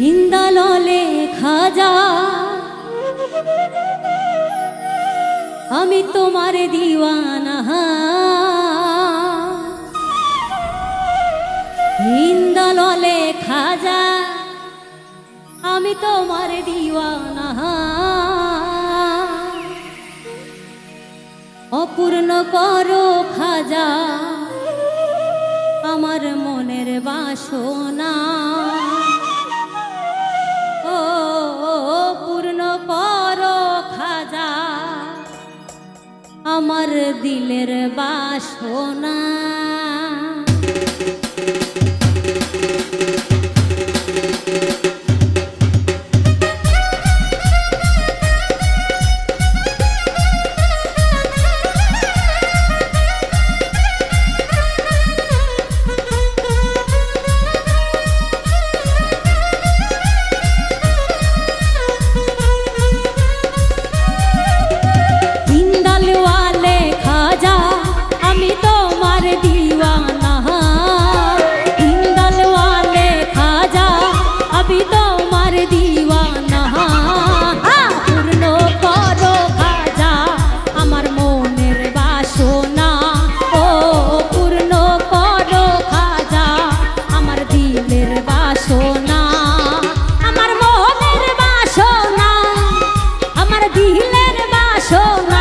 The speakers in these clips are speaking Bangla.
হিন্দাললে খাজা। আমি তোমার দিওয়ানা। হিন্দাললে খাজা, আমি তোমার দিওয়ানা। অপূর্ণ করো খাজা, আমার মনের বাসনা। আমার দিলের বাসনা। শোনা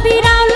কবিরা